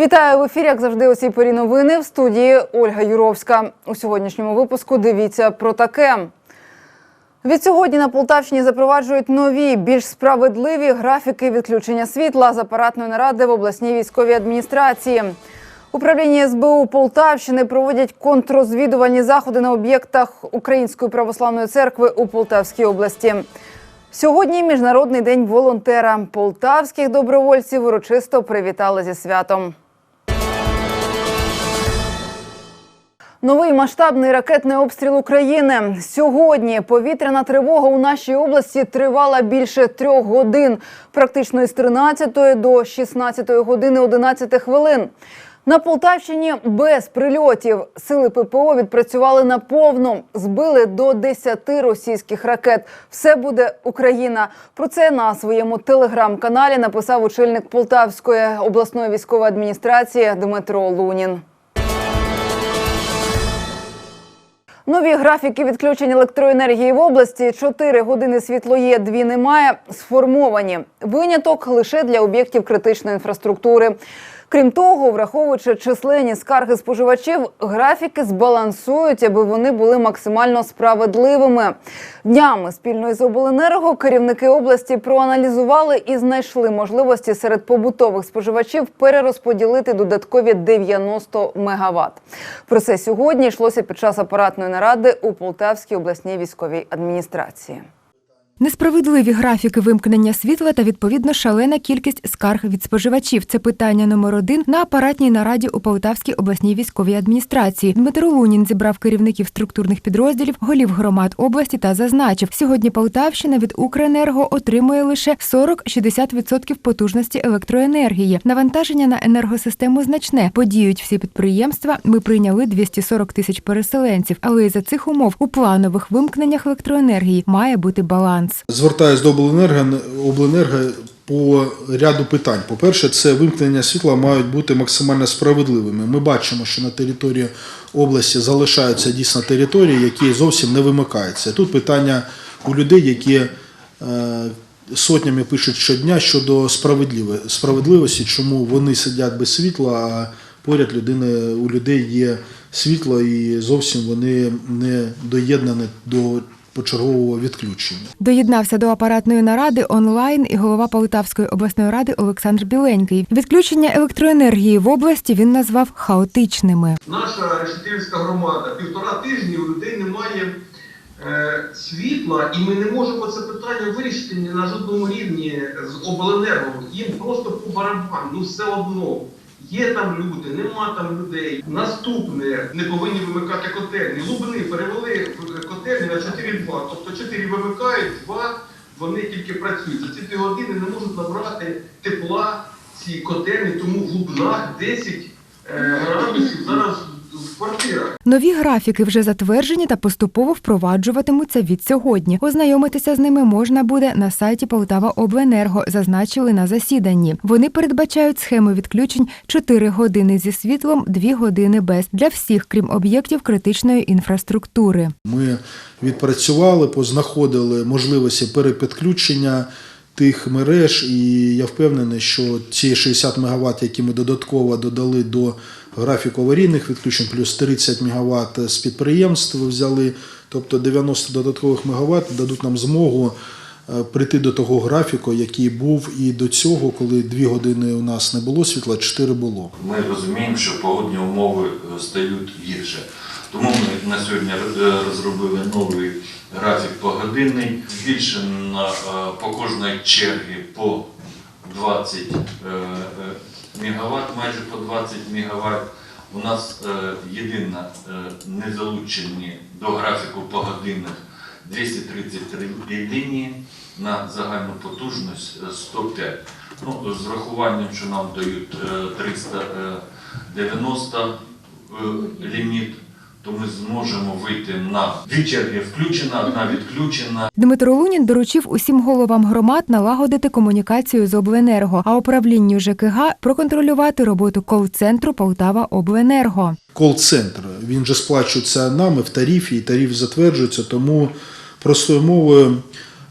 Вітаю в ефірі, як завжди, у цій порі новини в студії Ольга Юровська. У сьогоднішньому випуску дивіться про таке. Від сьогодні на Полтавщині запроваджують нові, більш справедливі графіки відключення світла з апаратної наради в обласній військовій адміністрації. Управління СБУ Полтавщини проводять контррозвідувальні заходи на об'єктах Української православної церкви у Полтавській області. Сьогодні міжнародний день волонтера. Полтавських добровольців урочисто привітали зі святом. Новий масштабний ракетний обстріл України. Сьогодні повітряна тривога у нашій області тривала більше трьох годин, практично із 13 до 16 години 11 хвилин. На Полтавщині без прильотів сили ППО відпрацювали наповну, збили до 10 російських ракет. Все буде Україна. Про це на своєму телеграм-каналі написав очільник Полтавської обласної військової адміністрації Дмитро Лунін. Нові графіки відключень електроенергії в області 4 години світло є, 2 немає. Сформовані виняток лише для об'єктів критичної інфраструктури. Крім того, враховуючи численні скарги споживачів, графіки збалансують, аби вони були максимально справедливими. Днями спільно із обленерго керівники області проаналізували і знайшли можливості серед побутових споживачів перерозподілити додаткові 90 мегаватт. Про це сьогодні йшлося під час апаратної наради у Полтавській обласній військовій адміністрації. Несправедливі графіки вимкнення світла та відповідно шалена кількість скарг від споживачів. Це питання номер один на апаратній нараді у Полтавській обласній військовій адміністрації. Дмитро Лунін зібрав керівників структурних підрозділів, голів громад області та зазначив, сьогодні Полтавщина від Укренерго отримує лише 40-60% потужності електроенергії. Навантаження на енергосистему значне. Подіють всі підприємства. Ми прийняли 240 тисяч переселенців, але за цих умов у планових вимкненнях електроенергії має бути баланс. Звертаюсь до обленерго, обленерго по ряду питань. По-перше, це вимкнення світла мають бути максимально справедливими. Ми бачимо, що на території області залишаються дійсно території, які зовсім не вимикаються. Тут питання у людей, які е, сотнями пишуть щодня щодо справедливо- справедливості, чому вони сидять без світла, а поряд людини, у людей є світло і зовсім вони не доєднані до почергового відключення. Доєднався до апаратної наради онлайн і голова Полтавської обласної ради Олександр Біленький. Відключення електроенергії в області він назвав хаотичними. Наша решетилівська громада півтора тижні у людей немає е, світла, і ми не можемо це питання вирішити на жодному рівні з обленерго. Їм просто по барабану, ну все одно. Є там люди, нема там людей. Наступне не повинні вимикати котельні. Лубни перевели котельні на 4-2. Тобто 4 вимикають, 2 вони тільки працюють. За ці 2 години не можуть набрати тепла ці котельні, тому в Лубнах 10 е, градусів зараз квартирах. Нові графіки вже затверджені та поступово впроваджуватимуться від сьогодні. Ознайомитися з ними можна буде на сайті Полтава Обленерго, зазначили на засіданні. Вони передбачають схеми відключень 4 години зі світлом, 2 години без для всіх, крім об'єктів критичної інфраструктури. Ми відпрацювали, познаходили можливості перепідключення тих мереж, і я впевнений, що ці 60 МВт, які ми додатково додали до графіку аварійних відключень, плюс 30 МВт з підприємств взяли, тобто 90 додаткових МВт дадуть нам змогу е, прийти до того графіку, який був і до цього, коли 2 години у нас не було світла, 4 було. Ми розуміємо, що погодні умови е, стають гірше. Тому ми на сьогодні е, розробили новий графік погодинний, збільшено по кожної черги по 20 е, е, мегаватт, майже по 20 мегаватт. У нас е, єдина е, не залучені до графіку по годинах 233 лінії на загальну потужність е, 105. Ну, з рахуванням, що нам дають е, 390 е, ліміт, то ми зможемо вийти на дві черги включена, одна відключена. Дмитро Лунін доручив усім головам громад налагодити комунікацію з обленерго, а управлінню ЖКГ проконтролювати роботу кол-центру Полтава Обленерго. Кол-центр. Він же сплачується нами в тарифі, і тариф затверджується, тому простою мовою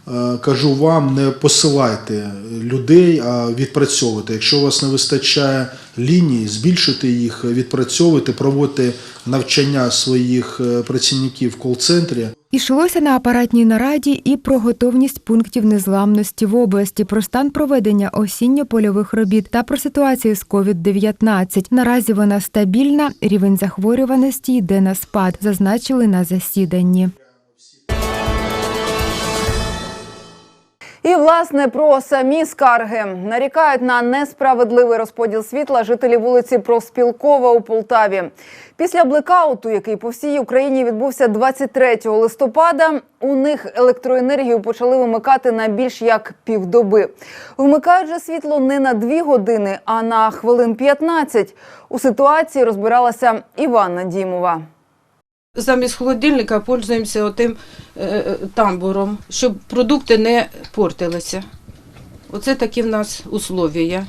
е, кажу вам, не посилайте людей, а відпрацьовуйте. Якщо у вас не вистачає ліній, збільшуйте їх, відпрацьовуйте, проводьте навчання своїх е, працівників в кол-центрі. Ішлося на апаратній нараді і про готовність пунктів незламності в області, про стан проведення осінньо-польових робіт та про ситуацію з COVID-19. Наразі вона стабільна, рівень захворюваності йде на спад, зазначили на засіданні. І власне про самі скарги нарікають на несправедливий розподіл світла жителі вулиці Профспілкова у Полтаві. Після блекауту, який по всій Україні відбувся 23 листопада, у них електроенергію почали вимикати на більш як півдоби. Вмикають же світло не на дві години, а на хвилин 15. У ситуації розбиралася Іванна Дімова. Замість холодильника пользуємося отим е, е, тамбуром, щоб продукти не портилися. Оце такі в нас условия.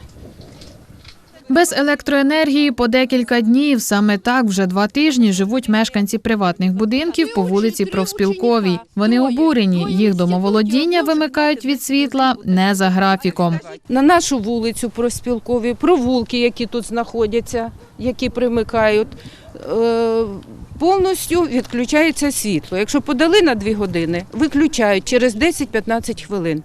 Без електроенергії по декілька днів. Саме так вже два тижні живуть мешканці приватних будинків по вулиці Профспілковій. Вони обурені. Їх домоволодіння вимикають від світла не за графіком. На нашу вулицю проспілкові, провулки, які тут знаходяться, які примикають, е, повністю відключається світло. Якщо подали на дві години, виключають через 10-15 хвилин.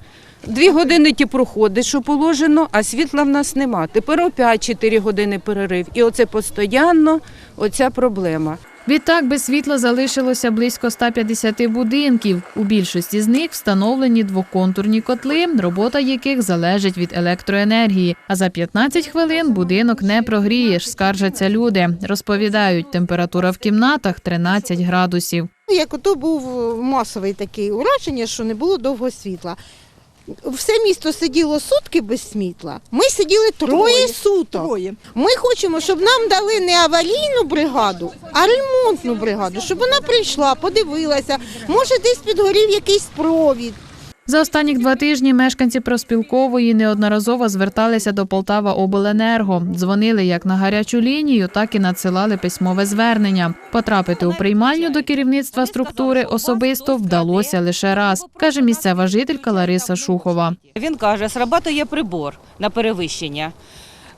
Дві години ті проходить, що положено, а світла в нас нема. Тепер опять 4 години перерив. І оце постійно оця проблема. Відтак без світла залишилося близько 150 будинків. У більшості з них встановлені двоконтурні котли, робота яких залежить від електроенергії. А за 15 хвилин будинок не прогрієш, скаржаться люди. Розповідають, температура в кімнатах 13 градусів. Як ото був масовий такий ураження, що не було довго світла. Все місто сиділо сутки без світла. Ми сиділи троє, суток. Ми хочемо, щоб нам дали не аварійну бригаду, а ремонтну бригаду, щоб вона прийшла, подивилася. Може, десь підгорів якийсь провід. За останні два тижні мешканці Проспілкової неодноразово зверталися до Полтава Обленерго. Дзвонили як на гарячу лінію, так і надсилали письмове звернення. Потрапити у приймальню до керівництва структури особисто вдалося лише раз, каже місцева жителька Лариса Шухова. Він каже, срабатує прибор на перевищення.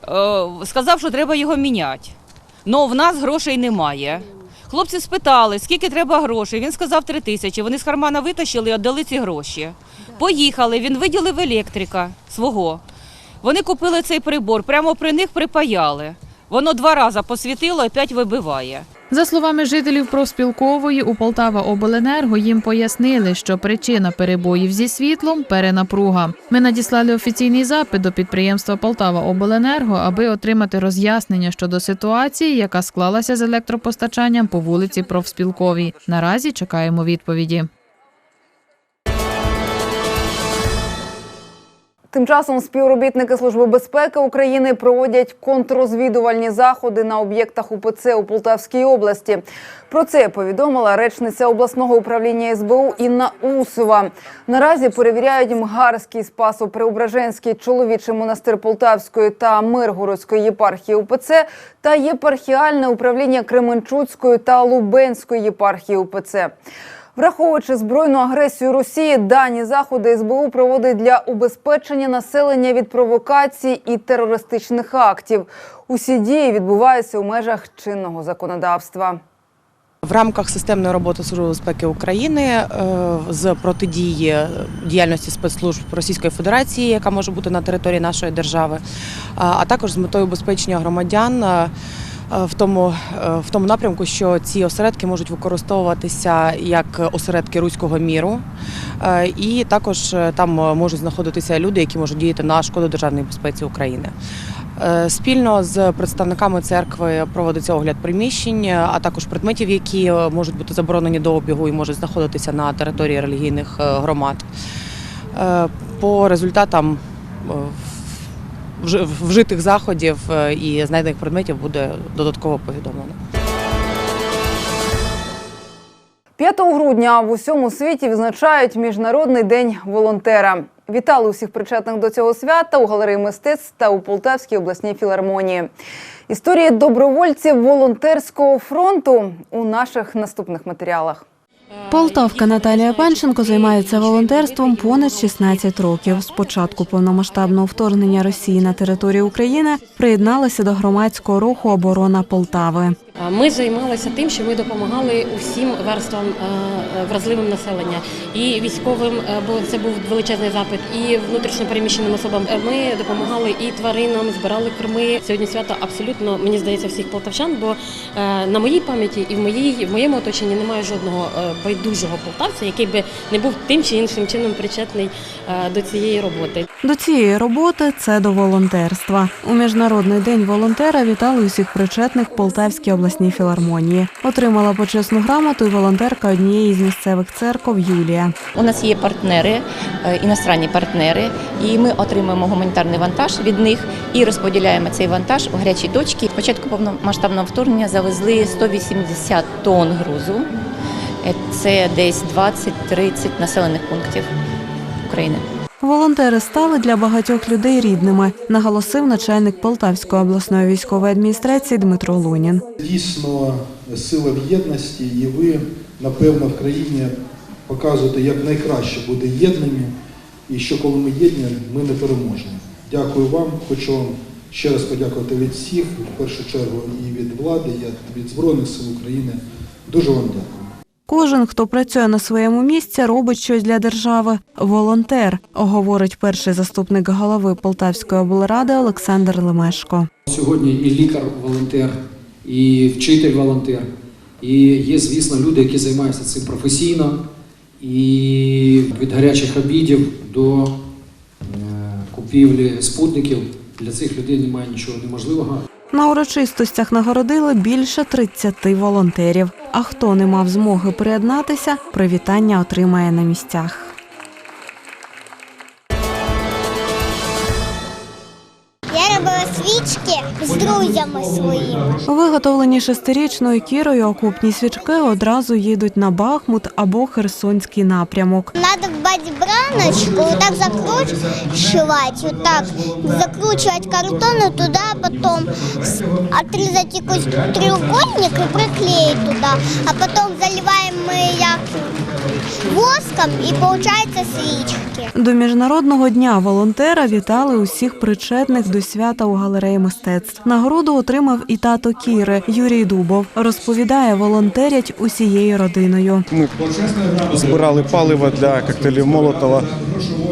Е, Сказав, що треба його міняти. Ну, в нас грошей немає. Хлопці спитали, скільки треба грошей. Він сказав три тисячі. Вони з кармана витащили і віддали ці гроші. Поїхали, він виділив електрика свого. Вони купили цей прибор, прямо при них припаяли. Воно два рази посвітило, опять вибиває. За словами жителів профспілкової, у Полтава Обленерго їм пояснили, що причина перебоїв зі світлом перенапруга. Ми надіслали офіційний запит до підприємства Полтава Обленерго, аби отримати роз'яснення щодо ситуації, яка склалася з електропостачанням по вулиці Профспілковій. Наразі чекаємо відповіді. Тим часом співробітники Служби безпеки України проводять контррозвідувальні заходи на об'єктах УПЦ у Полтавській області. Про це повідомила речниця обласного управління СБУ Інна Усова. Наразі перевіряють Мгарський Спасо-Преображенський чоловічий монастир Полтавської та Миргородської єпархії УПЦ та єпархіальне управління Кременчуцької та Лубенської єпархії УПЦ. Враховуючи збройну агресію Росії, дані заходи СБУ проводить для убезпечення населення від провокацій і терористичних актів. Усі дії відбуваються у межах чинного законодавства. В рамках системної роботи Служби безпеки України е, з протидії діяльності спецслужб Російської Федерації, яка може бути на території нашої держави, а також з метою убезпечення громадян. Е, В тому, е, в тому напрямку, що ці осередки можуть використовуватися як осередки руського міру, е, і також там можуть знаходитися люди, які можуть діяти на шкоду державній безпеці України. Спільно з представниками церкви проводиться огляд приміщень, а також предметів, які можуть бути заборонені до обігу і можуть знаходитися на території релігійних громад. По результатам вж- вжитих заходів е, і знайдених предметів буде додатково повідомлено. 5 грудня в усьому світі відзначають Міжнародний день волонтера. Вітали усіх причетних до цього свята у галереї мистецтв та у Полтавській обласній філармонії. Історії добровольців волонтерського фронту у наших наступних матеріалах. Полтавка Наталія Панченко займається волонтерством понад 16 років. З початку повномасштабного вторгнення Росії на територію України приєдналася до громадського руху оборона Полтави. Ми займалися тим, що ми допомагали усім верствам е, вразливим населення і військовим, е, бо це був величезний запит, і внутрішньопереміщеним особам. Е, Ми допомагали і тваринам, збирали корми. Сьогодні свято абсолютно мені здається всіх полтавчан, бо е, на моїй пам'яті і в моїй в моєму оточенні немає жодного е, байдужого полтавця, який би не був тим чи іншим чином причетний е, до цієї роботи. До цієї роботи це до волонтерства. У міжнародний день волонтера вітали усіх причетних Полтавській обласній філармонії. Отримала почесну грамоту і волонтерка однієї з місцевих церков Юлія. У нас є партнери, е, іностранні партнери, і ми отримуємо гуманітарний вантаж від них і розподіляємо цей вантаж у гарячі точки. З початку повномасштабного вторгнення завезли 180 тонн грузу. Е, Це десь 20-30 населених пунктів України. Волонтери стали для багатьох людей рідними, наголосив начальник Полтавської обласної військової адміністрації Дмитро Лунін. Дійсно, сила в єдності, і ви, напевно, в країні показуєте, як найкраще бути єдними, і що коли ми єдні, ми не переможні. Дякую вам. Хочу вам ще раз подякувати від всіх, в першу чергу і від влади, і від Збройних сил України. Дуже вам дякую. Кожен, хто працює на своєму місці, робить щось для держави. Волонтер, говорить перший заступник голови Полтавської облради Олександр Лемешко. Сьогодні і лікар-волонтер, і вчитель-волонтер, і є, звісно, люди, які займаються цим професійно, і від гарячих обідів до е, купівлі спутників для цих людей немає нічого неможливого. На урочистостях нагородили більше 30 волонтерів. А хто не мав змоги приєднатися, привітання отримає на місцях. Я робила свічки з друзями своїми. Виготовлені шестирічною кірою окупні свічки одразу їдуть на Бахмут або Херсонський напрямок. Надо брать браночку, так закручивать, вот так закручивать картон и туда потом с- отрезать какой-то треугольник и приклеить туда, а потом заливаем мы як воском и получается свічки. До міжнародного дня волонтера вітали усіх причетних до свята у галереї мистецтв. Нагороду отримав і тато Кіри Юрій Дубов. Розповідає, волонтерять усією родиною. Ми збирали паливо для коктейлів Молотова.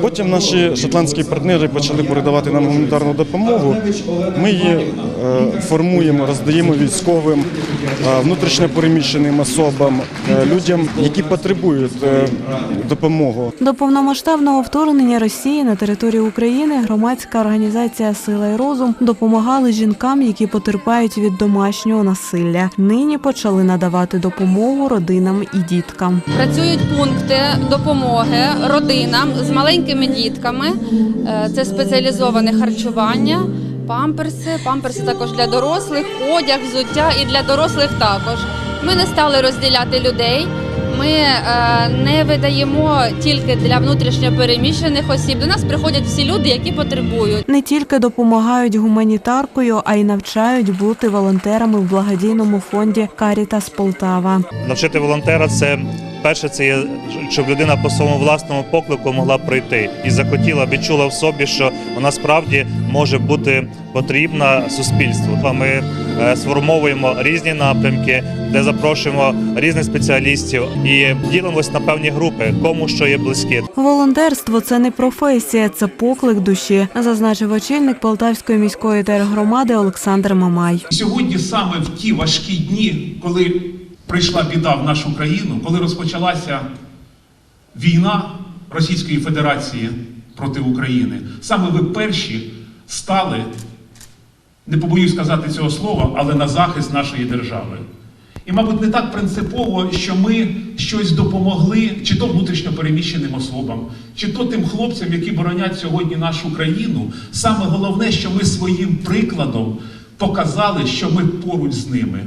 Потім наші шотландські партнери почали передавати нам гуманітарну допомогу. Ми її е, формуємо, роздаємо військовим, е, внутрішньопереміщеним особам, е, людям, які потребують допомогу. До повномасштабного вторгнення Росії на територію України громадська організація Сила і розум допомагали жінкам, які потерпають від домашнього насилля. Нині почали надавати допомогу родинам і діткам. Працюють пункти допомоги родинам з маленькими дітками. Е, Це спеціалізоване харчування, памперси, памперси також для дорослих, одяг, взуття і для дорослих також. Ми не стали розділяти людей. Ми е, не видаємо тільки для внутрішньо переміщених осіб. До нас приходять всі люди, які потребують. Не тільки допомагають гуманітаркою, а й навчають бути волонтерами в благодійному фонді Карітас Полтава. Навчити волонтера це перше, це є, щоб людина по своєму власному поклику могла прийти і захотіла, відчула в собі, що вона справді може бути потрібна суспільству. А Ми е, сформовуємо різні напрямки, де запрошуємо різних спеціалістів і ділимось на певні групи, кому що є близьке. Волонтерство це не професія, це поклик душі, зазначив очільник Полтавської міської тергромади Олександр Мамай. Сьогодні саме в ті важкі дні, коли прийшла біда в нашу країну, коли розпочалася війна Російської Федерації проти України, саме ви перші стали, не побоюсь сказати цього слова, але на захист нашої держави. І, мабуть, не так принципово, що ми щось допомогли, чи то внутрішньо переміщеним особам, чи то тим хлопцям, які боронять сьогодні нашу країну. Саме головне, що ми своїм прикладом показали, що ми поруч з ними.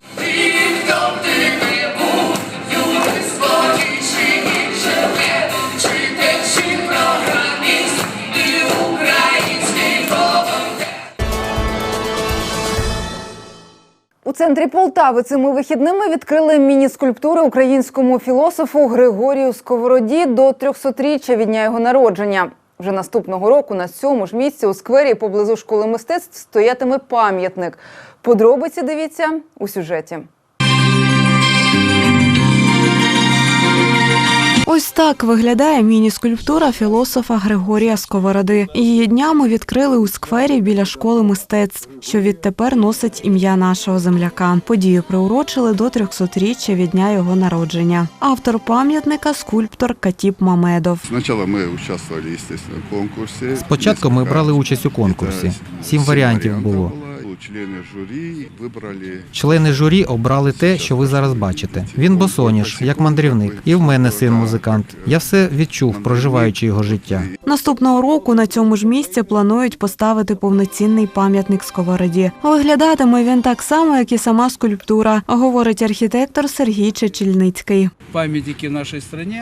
У центрі Полтави цими вихідними відкрили міні-скульптури українському філософу Григорію Сковороді до 300-річчя від дня його народження. Вже наступного року на цьому ж місці у сквері поблизу школи мистецтв стоятиме пам'ятник. Подробиці дивіться у сюжеті. Ось так виглядає міні-скульптура філософа Григорія Сковороди. Її днями відкрили у сквері біля школи мистецтв, що відтепер носить ім'я нашого земляка. Подію приурочили до 300-річчя від дня його народження. Автор пам'ятника скульптор Катіп Мамедов. Участвовали, естественно, в конкурсе. Спочатку ми брали участь у конкурсі. Сім варіантів було. Члени журі вибрали Члени журі обрали те, що ви зараз бачите. Він босоніж, як мандрівник, і в мене син музикант. Я все відчув, проживаючи його життя. Наступного року на цьому ж місці планують поставити повноцінний пам'ятник Сковороді. Виглядатиме він так само, як і сама скульптура, говорить архітектор Сергій Чечільницький. пам'ятники в нашій країні.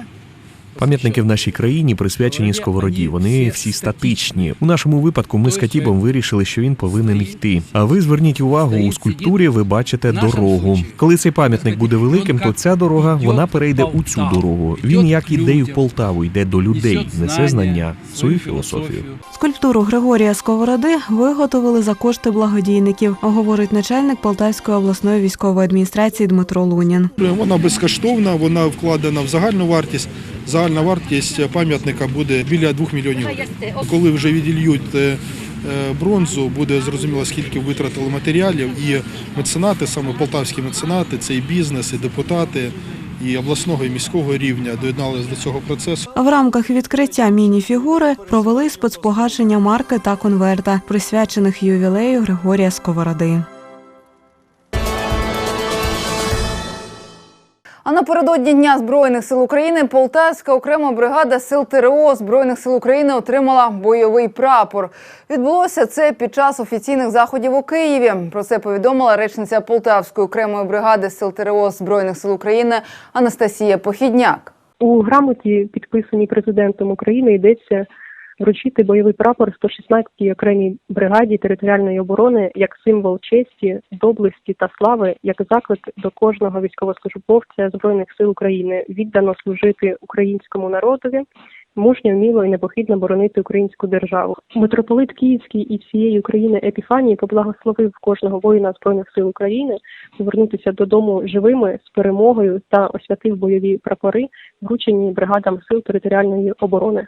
Пам'ятники в нашій країні присвячені сковороді. Вони всі статичні. У нашому випадку ми з Катібом вирішили, що він повинен йти. А ви зверніть увагу, у скульптурі ви бачите дорогу. Коли цей пам'ятник буде великим, то ця дорога вона перейде у цю дорогу. Він як іде в Полтаву, йде до людей, несе знання, свою філософію. Скульптуру Григорія Сковороди виготовили за кошти благодійників, говорить начальник Полтавської обласної військової адміністрації Дмитро Лунін. Вона безкоштовна, вона вкладена в загальну вартість. Загальна вартість пам'ятника буде біля 2 мільйонів. Коли вже відільють е, е, бронзу, буде зрозуміло, скільки витратили матеріалів. І меценати, саме полтавські меценати, це і бізнес, і депутати, і обласного, і міського рівня доєдналися до цього процесу. В рамках відкриття міні-фігури провели спецпогашення марки та конверта, присвячених ювілею Григорія Сковороди. А напередодні Дня Збройних сил України Полтавська окрема бригада сил ТРО Збройних сил України отримала бойовий прапор. Відбулося це під час офіційних заходів у Києві. Про це повідомила речниця Полтавської окремої бригади сил ТРО Збройних сил України Анастасія Похідняк. У грамоті, підписаній президентом України, йдеться вручити бойовий прапор 116-й окремій бригаді територіальної оборони як символ честі, доблесті та слави, як заклик до кожного військовослужбовця збройних сил України віддано служити українському народові. Мужньо, вміло і непохідно боронити українську державу. Митрополит Київський і всієї України Епіфанії поблагословив кожного воїна збройних сил України повернутися додому живими з перемогою та освятив бойові прапори, вручені бригадам сил територіальної оборони.